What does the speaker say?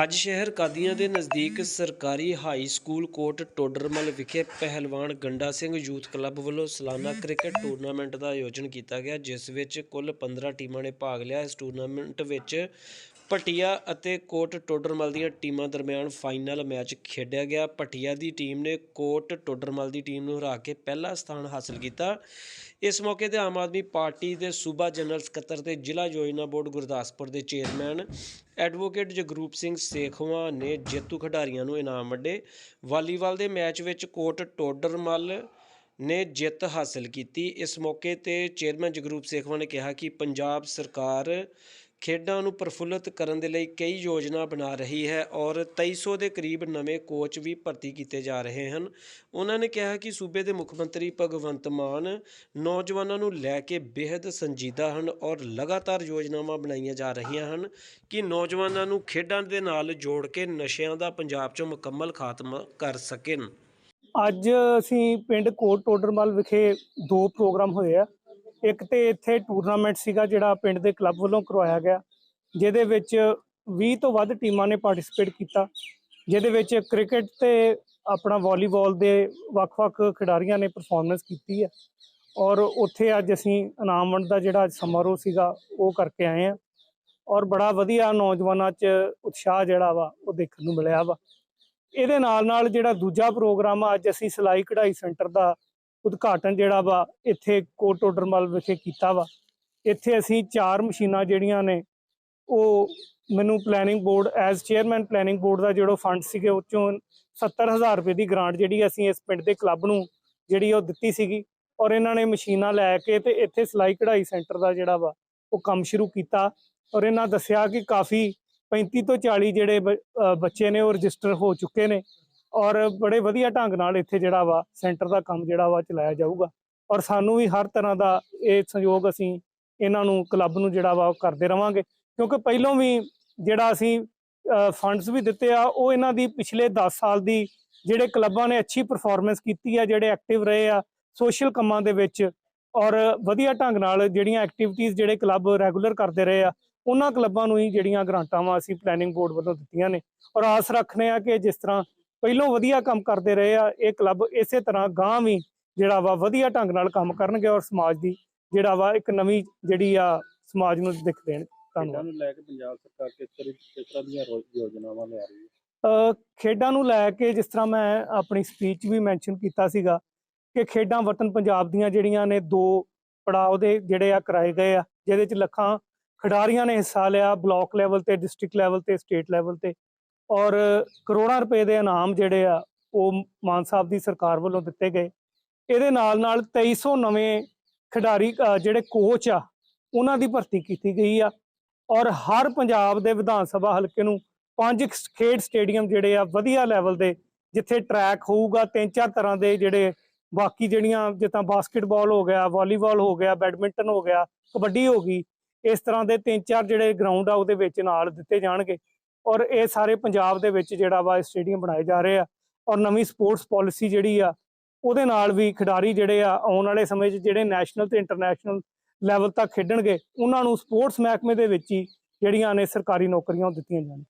ਅੱਜ ਸ਼ਹਿਰ ਕਾਦੀਆਂ ਦੇ ਨਜ਼ਦੀਕ ਸਰਕਾਰੀ ਹਾਈ ਸਕੂਲ ਕੋਟ ਟੋਡਰਮਲ ਵਿਖੇ ਪਹਿਲਵਾਨ ਗੰਡਾ ਸਿੰਘ ਯੂਥ ਕਲੱਬ ਵੱਲੋਂ ਸਾਲਾਨਾ ਕ੍ਰਿਕਟ ਟੂਰਨਾਮੈਂਟ ਦਾ ਆਯੋਜਨ ਕੀਤਾ ਗਿਆ, ਜਿਸ ਵਿੱਚ ਕੁੱਲ 15 ਟੀਮਾਂ ਨੇ ਭਾਗ ਲਿਆ। ਇਸ ਟੂਰਨਾਮੈਂਟ ਵਿੱਚ ਪਟਿਆ ਅਤੇ ਕੋਟ ਟੋਡਰਮਲ ਦੀਆਂ ਟੀਮਾਂ ਦਰਮਿਆਨ ਫਾਈਨਲ ਮੈਚ ਖੇਡਿਆ ਗਿਆ। ਪਟਿਆ ਦੀ ਟੀਮ ਨੇ ਕੋਟ ਟੋਡਰਮਲ ਦੀ ਟੀਮ ਨੂੰ ਹਰਾ ਕੇ ਪਹਿਲਾ ਸਥਾਨ ਹਾਸਲ ਕੀਤਾ। ਇਸ ਮੌਕੇ ਤੇ ਆਮ ਆਦਮੀ ਪਾਰਟੀ ਦੇ ਸੂਬਾ ਜਨਰਲ ਸਕੱਤਰ ਤੇ ਜ਼ਿਲ੍ਹਾ ਯੋਜਨਾ ਬੋਰਡ ਗੁਰਦਾਸਪੁਰ ਦੇ ਚੇਅਰਮੈਨ ਐਡਵੋਕੇਟ ਜਗਰੂਪ ਸਿੰਘ ਸੇਖਵਾਂ ਨੇ ਜੇਤੂ ਖਿਡਾਰੀਆਂ ਨੂੰ ਇਨਾਮ ਵੰਡੇ। ਵਾਲੀਬਾਲ ਦੇ ਮੈਚ ਵਿੱਚ ਕੋਟ ਟੋਡਰਮਲ ਨੇ ਜਿੱਤ ਹਾਸਲ ਕੀਤੀ। ਇਸ ਮੌਕੇ ਤੇ ਚੇਅਰਮੈਨ ਜਗਰੂਪ ਸੇਖਵਾਂ ਨੇ ਕਿਹਾ ਕਿ ਪੰਜਾਬ ਸਰਕਾਰ ਖੇਡਾਂ ਨੂੰ ਪ੍ਰਫੁੱਲਤ ਕਰਨ ਦੇ ਲਈ ਕਈ ਯੋਜਨਾ ਬਣਾ ਰਹੀ ਹੈ ਔਰ 2300 ਦੇ ਕਰੀਬ ਨਵੇਂ ਕੋਚ ਵੀ ਭਰਤੀ ਕੀਤੇ ਜਾ ਰਹੇ ਹਨ। ਉਹਨਾਂ ਨੇ ਕਿਹਾ ਕਿ ਸੂਬੇ ਦੇ ਮੁੱਖ ਮੰਤਰੀ ਭਗਵੰਤ ਮਾਨ ਨੌਜਵਾਨਾਂ ਨੂੰ ਲੈ ਕੇ ਬੇहद ਸੰਜੀਦਾ ਹਨ ਔਰ ਲਗਾਤਾਰ ਯੋਜਨਾਵਾਂ ਬਣਾਈਆਂ ਜਾ ਰਹੀਆਂ ਹਨ ਕਿ ਨੌਜਵਾਨਾਂ ਨੂੰ ਖੇਡਾਂ ਦੇ ਨਾਲ ਜੋੜ ਕੇ ਨਸ਼ਿਆਂ ਦਾ ਪੰਜਾਬ 'ਚੋਂ ਮੁਕੰਮਲ ਖਾਤਮਾ ਕਰ ਸਕਣ। ਅੱਜ ਅਸੀਂ ਪਿੰਡ ਕੋਟ ਟੋਡਰਮਲ ਵਿਖੇ ਦੋ ਪ੍ਰੋਗਰਾਮ ਹੋਏ ਆ। ਇੱਕ ਤੇ ਇੱਥੇ ਟੂਰਨਾਮੈਂਟ ਸੀਗਾ ਜਿਹੜਾ ਪਿੰਡ ਦੇ ਕਲੱਬ ਵੱਲੋਂ ਕਰਵਾਇਆ ਗਿਆ, ਜਿਹਦੇ ਵਿੱਚ 20 ਤੋਂ ਵੱਧ ਟੀਮਾਂ ਨੇ ਪਾਰਟਿਸਿਪੇਟ ਕੀਤਾ, ਜਿਹਦੇ ਵਿੱਚ ਕ੍ਰਿਕਟ ਤੇ ਆਪਣਾ ਵਾਲੀਬਾਲ ਦੇ ਵੱਖ-ਵੱਖ ਖਿਡਾਰੀਆਂ ਨੇ ਪਰਫਾਰਮੈਂਸ ਕੀਤੀ ਹੈ। ਔਰ ਉੱਥੇ ਅੱਜ ਅਸੀਂ ਇਨਾਮ ਵੰਡ ਦਾ ਜਿਹੜਾ ਅੱਜ ਸਮਾਰੋਹ ਸੀਗਾ, ਉਹ ਕਰਕੇ ਆਏ ਆ ਔਰ ਬੜਾ ਵਧੀਆ ਨੌਜਵਾਨਾਂ 'ਚ ਉਤਸ਼ਾਹ ਜਿਹੜਾ ਵਾ, ਉਹ ਦੇਖਣ ਨੂੰ ਮਿਲਿਆ ਵਾ। ਇਹਦੇ ਨਾਲ ਨਾਲ ਜਿਹੜਾ ਦੂਜਾ ਪ੍ਰੋਗਰਾਮ ਆ ਅੱਜ ਅਸੀਂ ਸਿਲਾਈ ਕਢਾਈ ਸੈਂਟਰ ਦਾ ਉਦਘਾਟਨ ਜਿਹੜਾ ਵਾ, ਇੱਥੇ ਕੋਟ ਟੋਡਰਮਲ ਵਿਖੇ ਕੀਤਾ ਵਾ। ਇੱਥੇ ਅਸੀਂ ਚਾਰ ਮਸ਼ੀਨਾਂ ਜਿਹੜੀਆਂ ਨੇ, ਉਹ ਮੈਨੂੰ planning board as chairman planning board ਦਾ ਜਿਹੜਾ ਫੰਡ ਸੀਗੇ, ਉਹ ਚੋਂ 70000 ਰੁਪਏ ਦੀ ਗ੍ਰਾਂਟ ਜਿਹੜੀ ਅਸੀਂ ਇਸ ਪਿੰਡ ਦੇ ਕਲੱਬ ਨੂੰ ਜਿਹੜੀ ਉਹ ਦਿੱਤੀ ਸੀਗੀ। ਔਰ ਇਹਨਾਂ ਨੇ ਮਸ਼ੀਨਾਂ ਲੈ ਕੇ ਤੇ ਇੱਥੇ ਸਿਲਾਈ ਕਢਾਈ ਸੈਂਟਰ ਦਾ ਜਿਹੜਾ ਵਾ, ਉਹ ਕੰਮ ਸ਼ੁਰੂ ਕੀਤਾ। ਔਰ ਇਹਨਾਂ ਦੱਸਿਆ ਕਿ ਕਾਫੀ 35 ਤੋਂ 40 ਜਿਹੜੇ ਬ- ਬੱਚੇ ਨੇ ਉਹ ਰਜਿਸਟਰ ਹੋ ਚੁੱਕੇ ਨੇ। ਔਰ ਬੜੇ ਵਧੀਆ ਢੰਗ ਨਾਲ ਇੱਥੇ ਜਿਹੜਾ ਵਾ ਸੈਂਟਰ ਦਾ ਕੰਮ ਜਿਹੜਾ ਵਾ ਚਲਾਇਆ ਜਾਊਗਾ। ਔਰ ਸਾਨੂੰ ਵੀ ਹਰ ਤਰ੍ਹਾਂ ਦਾ ਇਹ ਸਹਿਯੋਗ ਅਸੀਂ ਇਹਨਾਂ ਨੂੰ ਕਲੱਬ ਨੂੰ ਜਿਹੜਾ ਵਾ ਉਹ ਕਰਦੇ ਰਵਾਂਗੇ। ਕਿਉਂਕਿ ਪਹਿਲਾਂ ਵੀ ਜਿਹੜਾ ਅਸੀਂ ਫੰਡਸ ਵੀ ਦਿੱਤੇ ਆ, ਉਹ ਇਹਨਾਂ ਦੀ ਪਿਛਲੇ 10 ਸਾਲ ਦੀ ਜਿਹੜੇ ਕਲੱਬਾਂ ਨੇ ਅੱਛੀ ਪਰਫਾਰਮੈਂਸ ਕੀਤੀ ਆ, ਜਿਹੜੇ ਐਕਟਿਵ ਰਹੇ ਆ ਸੋਸ਼ਲ ਕੰਮਾਂ ਦੇ ਵਿੱਚ ਔਰ ਵਧੀਆ ਢੰਗ ਨਾਲ ਜਿਹੜੀਆਂ ਐਕਟੀਵਿਟੀਜ਼ ਜਿਹੜੇ ਕਲੱਬ ਰੈਗੂਲਰ ਕਰਦੇ ਰਹੇ ਆ, ਉਹਨਾਂ ਕਲੱਬਾਂ ਨੂੰ ਹੀ ਜਿਹੜੀਆਂ ਗ੍ਰਾਂਟਾਂ ਵਾ ਅਸੀਂ ਪਲੈਨਿੰਗ ਬੋਰਡ ਵੱਲੋਂ ਦਿੱਤੀਆਂ ਨੇ। ਔਰ ਆਸ ਰੱਖਨੇ ਆ ਕਿ ਜਿਸ ਤਰ੍ਹਾਂ ਪਹਿਲੋਂ ਵਧੀਆ ਕੰਮ ਕਰਦੇ ਰਹੇ ਆ ਇਹ ਕਲੱਬ ਇਸੇ ਤਰ੍ਹਾਂ ਗਾਂ ਵੀ ਜਿਹੜਾ ਵਾ ਵਧੀਆ ਢੰਗ ਨਾਲ ਕੰਮ ਕਰਨਗੇ ਔਰ ਸਮਾਜ ਦੀ ਜਿਹੜਾ ਵਾ ਇੱਕ ਨਵੀਂ ਜਿਹੜੀ ਆ ਸਮਾਜ ਨੂੰ ਦਿੱਖ ਦੇਣ। ਖੇਡਾਂ ਧੰਨਵਾਦ ਨੂੰ ਲੈ ਕੇ ਪੰਜਾਬ ਸਰਕਾਰ ਕਿਸ ਤਰ੍ਹਾਂ ਕਿਸ ਤਰ੍ਹਾਂ ਦੀਆਂ ਰੋ- ਯੋਜਨਾਵਾਂ ਲਿਆ ਰਹੀ ਹੈ? ਅ, ਖੇਡਾਂ ਨੂੰ ਲੈ ਕੇ ਜਿਸ ਤਰ੍ਹਾਂ ਮੈਂ ਆਪਣੀ ਸਪੀਚ ਵੀ ਮੈਂਸ਼ਨ ਕੀਤਾ ਸੀਗਾ ਕਿ ਖੇਡਾਂ ਵਤਨ ਪੰਜਾਬ ਦੀਆਂ ਜਿਹੜੀਆਂ ਨੇ ਦੋ ਪੜਾਅ ਦੇ ਜਿਹੜੇ ਆ ਕਰਾਏ ਗਏ ਆ ਜਿਹਦੇ ਚ ਲੱਖਾਂ ਖਿਡਾਰੀਆਂ ਨੇ ਹਿੱਸਾ ਲਿਆ ਬਲਾਕ ਲੈਵਲ ਤੇ ਡਿਸਟ੍ਰਿਕਟ ਲੈਵਲ ਤੇ ਸਟੇਟ ਲੈਵਲ ਤੇ। ਔਰ ਕਰੋੜਾਂ ਰੁਪਏ ਦੇ ਇਨਾਮ ਜਿਹੜੇ ਆ, ਉਹ ਮਾਨ ਸਾਹਿਬ ਦੀ ਸਰਕਾਰ ਵੱਲੋਂ ਦਿੱਤੇ ਗਏ। ਇਹਦੇ ਨਾਲ ਨਾਲ 2300 ਨਵੇਂ ਖਿਡਾਰੀ ਜਿਹੜੇ ਕੋਚ ਆ, ਉਹਨਾਂ ਦੀ ਭਰਤੀ ਕੀਤੀ ਗਈ ਆ। ਔਰ ਹਰ ਪੰਜਾਬ ਦੇ ਵਿਧਾਨ ਸਭਾ ਹਲਕੇ ਨੂੰ ਪੰਜ ਖੇਡ ਸਟੇਡੀਅਮ ਜਿਹੜੇ ਆ, ਵਧੀਆ ਲੈਵਲ ਦੇ, ਜਿੱਥੇ ਟਰੈਕ ਹੋਊਗਾ, ਤਿੰਨ ਚਾਰ ਤਰ੍ਹਾਂ ਦੇ ਜਿਹੜੇ ਬਾਕੀ ਜਿਹੜੀਆਂ, ਜਿੱਦਾਂ ਬਾਸਕਟਬਾਲ ਹੋ ਗਿਆ ਵਾਲੀਬਾਲ ਹੋ ਗਿਆ ਬੈਡਮਿੰਟਨ ਹੋ ਗਿਆ, ਕਬੱਡੀ ਹੋ ਗਈ, ਇਸ ਤਰ੍ਹਾਂ ਦੇ ਤਿੰਨ ਚਾਰ ਜਿਹੜੇ ਗਰਾਊਂਡ ਆ, ਉਹਦੇ ਵਿੱਚ ਨਾਲ ਦਿੱਤੇ ਜਾਣਗੇ। ਔਰ ਇਹ ਸਾਰੇ ਪੰਜਾਬ ਦੇ ਵਿੱਚ ਜਿਹੜਾ ਵਾ ਸਟੇਡੀਅਮ ਬਣਾਏ ਜਾ ਰਹੇ ਆ ਔਰ ਨਵੀਂ ਸਪੋਰਟਸ ਪਾਲਿਸੀ ਜਿਹੜੀ ਆ, ਉਹਦੇ ਨਾਲ ਵੀ ਖਿਡਾਰੀ ਜਿਹੜੇ ਆ ਆਉਣ ਵਾਲੇ ਸਮੇਂ 'ਚ ਜਿਹੜੇ ਨੈਸ਼ਨਲ ਤੇ ਇੰਟਰਨੈਸ਼ਨਲ ਲੈਵਲ ਤੱਕ ਖੇਡਣਗੇ, ਉਹਨਾਂ ਨੂੰ ਸਪੋਰਟਸ ਮਹਿਕਮੇ ਦੇ ਵਿੱਚ ਹੀ ਜਿਹੜੀਆਂ ਨੇ ਸਰਕਾਰੀ ਨੌਕਰੀਆਂ ਉਹ ਦਿੱਤੀਆਂ ਜਾਣ।